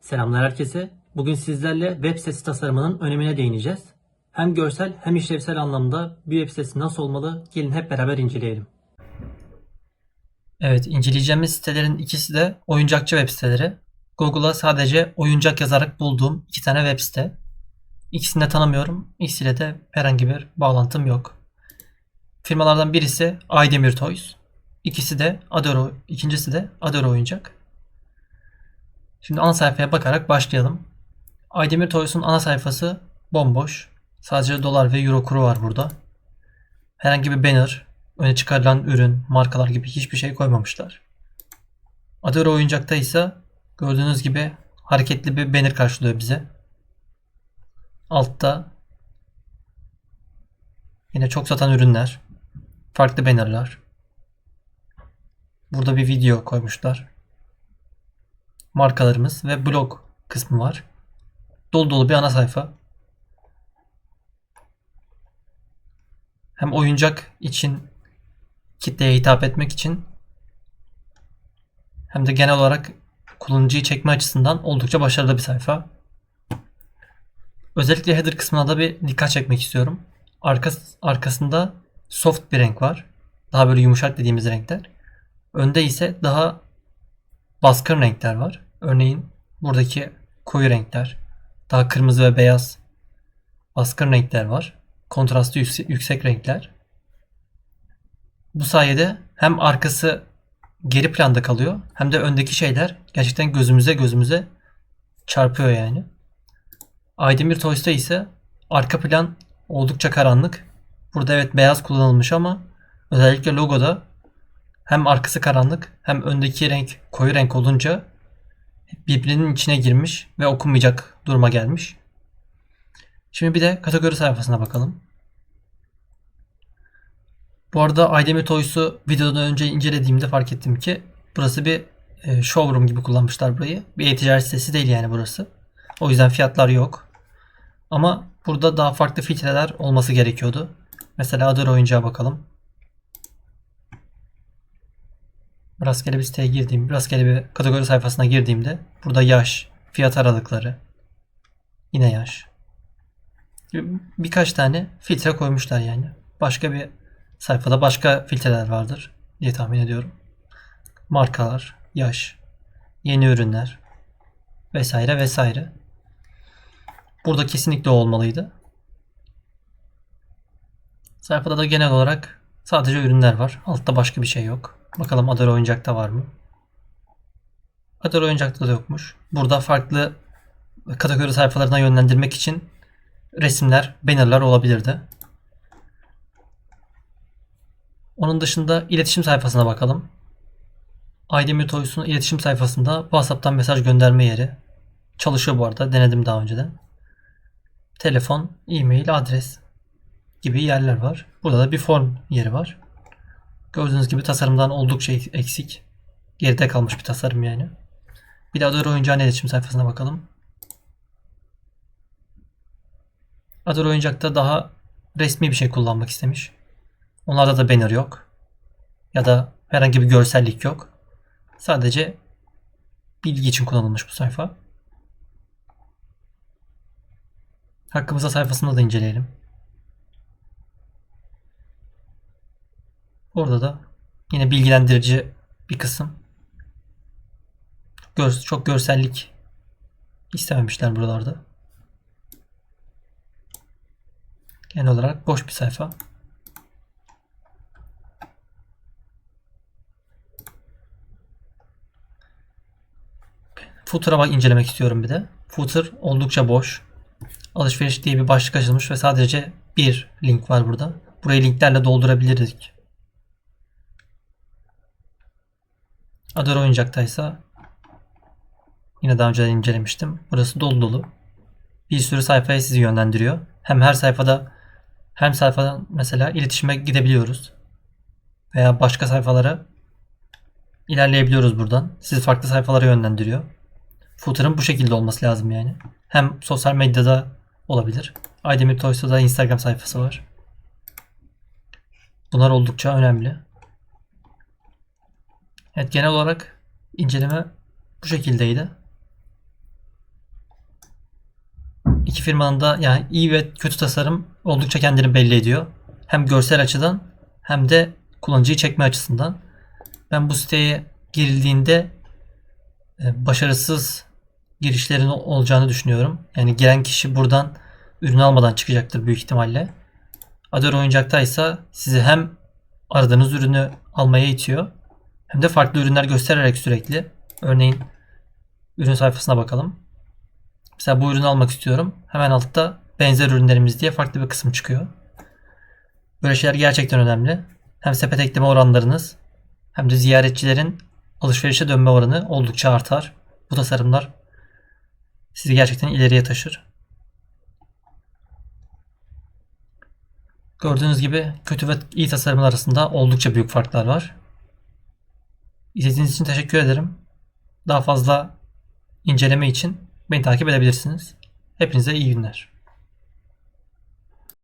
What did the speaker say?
Selamlar herkese. Bugün sizlerle web sitesi tasarımının önemine değineceğiz. Hem görsel hem işlevsel anlamda bir web sitesi nasıl olmalı gelin hep beraber inceleyelim. Evet, inceleyeceğimiz sitelerin ikisi de oyuncakçı web siteleri. Google'a sadece oyuncak yazarak bulduğum iki tane web site. İkisini de tanımıyorum. İkisiyle de herhangi bir bağlantım yok. Firmalardan birisi Aydemir Toys. İkisi de Adoro, ikincisi de Adoro Oyuncak. Şimdi ana sayfaya bakarak başlayalım. Aydemir Toys'un ana sayfası bomboş. Sadece dolar ve euro kuru var burada. Herhangi bir banner, öne çıkarılan ürün, markalar gibi hiçbir şey koymamışlar. Adoro oyuncakta ise gördüğünüz gibi hareketli bir banner karşılıyor bize. Altta yine çok satan ürünler, farklı bannerlar. Burada bir video koymuşlar markalarımız ve blog kısmı var. Dolu dolu bir ana sayfa. Hem oyuncak için kitleye hitap etmek için hem de genel olarak kullanıcıyı çekme açısından oldukça başarılı bir sayfa. Özellikle header kısmına da bir dikkat çekmek istiyorum. Arkas, arkasında soft bir renk var. Daha böyle yumuşak dediğimiz renkler. Önde ise daha baskın renkler var. Örneğin buradaki koyu renkler, daha kırmızı ve beyaz baskın renkler var. Kontrastı yüksek, yüksek renkler. Bu sayede hem arkası geri planda kalıyor hem de öndeki şeyler gerçekten gözümüze gözümüze çarpıyor yani. Aydemir Toys'ta ise arka plan oldukça karanlık. Burada evet beyaz kullanılmış ama özellikle logoda hem arkası karanlık hem öndeki renk koyu renk olunca birbirinin içine girmiş ve okunmayacak duruma gelmiş. Şimdi bir de kategori sayfasına bakalım. Bu arada Aydemir Toys'u videodan önce incelediğimde fark ettim ki burası bir e, showroom gibi kullanmışlar burayı. Bir e-ticaret sitesi değil yani burası. O yüzden fiyatlar yok. Ama burada daha farklı filtreler olması gerekiyordu. Mesela Adore oyuncağa bakalım. Rastgele bir siteye girdiğim, rastgele bir kategori sayfasına girdiğimde burada yaş, fiyat aralıkları, yine yaş. Birkaç tane filtre koymuşlar yani. Başka bir sayfada başka filtreler vardır diye tahmin ediyorum. Markalar, yaş, yeni ürünler vesaire vesaire. Burada kesinlikle olmalıydı. Sayfada da genel olarak sadece ürünler var. Altta başka bir şey yok. Bakalım Adar oyuncakta var mı? Adar oyuncakta da yokmuş. Burada farklı kategori sayfalarına yönlendirmek için resimler, bannerlar olabilirdi. Onun dışında iletişim sayfasına bakalım. Aydemir Toys'un iletişim sayfasında WhatsApp'tan mesaj gönderme yeri. Çalışıyor bu arada. Denedim daha önceden. Telefon, e-mail, adres gibi yerler var. Burada da bir form yeri var. Gördüğünüz gibi tasarımdan oldukça eksik. Geride kalmış bir tasarım yani. Bir de Adore oyuncağın iletişim sayfasına bakalım. Adore oyuncakta daha resmi bir şey kullanmak istemiş. Onlarda da banner yok. Ya da herhangi bir görsellik yok. Sadece bilgi için kullanılmış bu sayfa. Hakkımızda sayfasında da inceleyelim. Orada da yine bilgilendirici bir kısım. Gör, çok görsellik istememişler buralarda. Genel olarak boş bir sayfa. Footer'a bak incelemek istiyorum bir de. Footer oldukça boş. Alışveriş diye bir başlık açılmış ve sadece bir link var burada. Burayı linklerle doldurabilirdik. Adore oyuncaktaysa yine daha önce incelemiştim. Burası dolu dolu. Bir sürü sayfaya sizi yönlendiriyor. Hem her sayfada hem sayfadan mesela iletişime gidebiliyoruz. Veya başka sayfalara ilerleyebiliyoruz buradan. Sizi farklı sayfalara yönlendiriyor. Footer'ın bu şekilde olması lazım yani. Hem sosyal medyada olabilir. Aydemir Toys'ta da Instagram sayfası var. Bunlar oldukça önemli. Evet genel olarak inceleme bu şekildeydi. iki firmanın da yani iyi ve kötü tasarım oldukça kendini belli ediyor. Hem görsel açıdan hem de kullanıcıyı çekme açısından. Ben bu siteye girildiğinde e, başarısız girişlerin olacağını düşünüyorum. Yani giren kişi buradan ürün almadan çıkacaktır büyük ihtimalle. Adore oyuncaktaysa sizi hem aradığınız ürünü almaya itiyor hem de farklı ürünler göstererek sürekli. Örneğin ürün sayfasına bakalım. Mesela bu ürünü almak istiyorum. Hemen altta benzer ürünlerimiz diye farklı bir kısım çıkıyor. Böyle şeyler gerçekten önemli. Hem sepet ekleme oranlarınız hem de ziyaretçilerin alışverişe dönme oranı oldukça artar. Bu tasarımlar sizi gerçekten ileriye taşır. Gördüğünüz gibi kötü ve iyi tasarımlar arasında oldukça büyük farklar var. İzlediğiniz için teşekkür ederim. Daha fazla inceleme için beni takip edebilirsiniz. Hepinize iyi günler.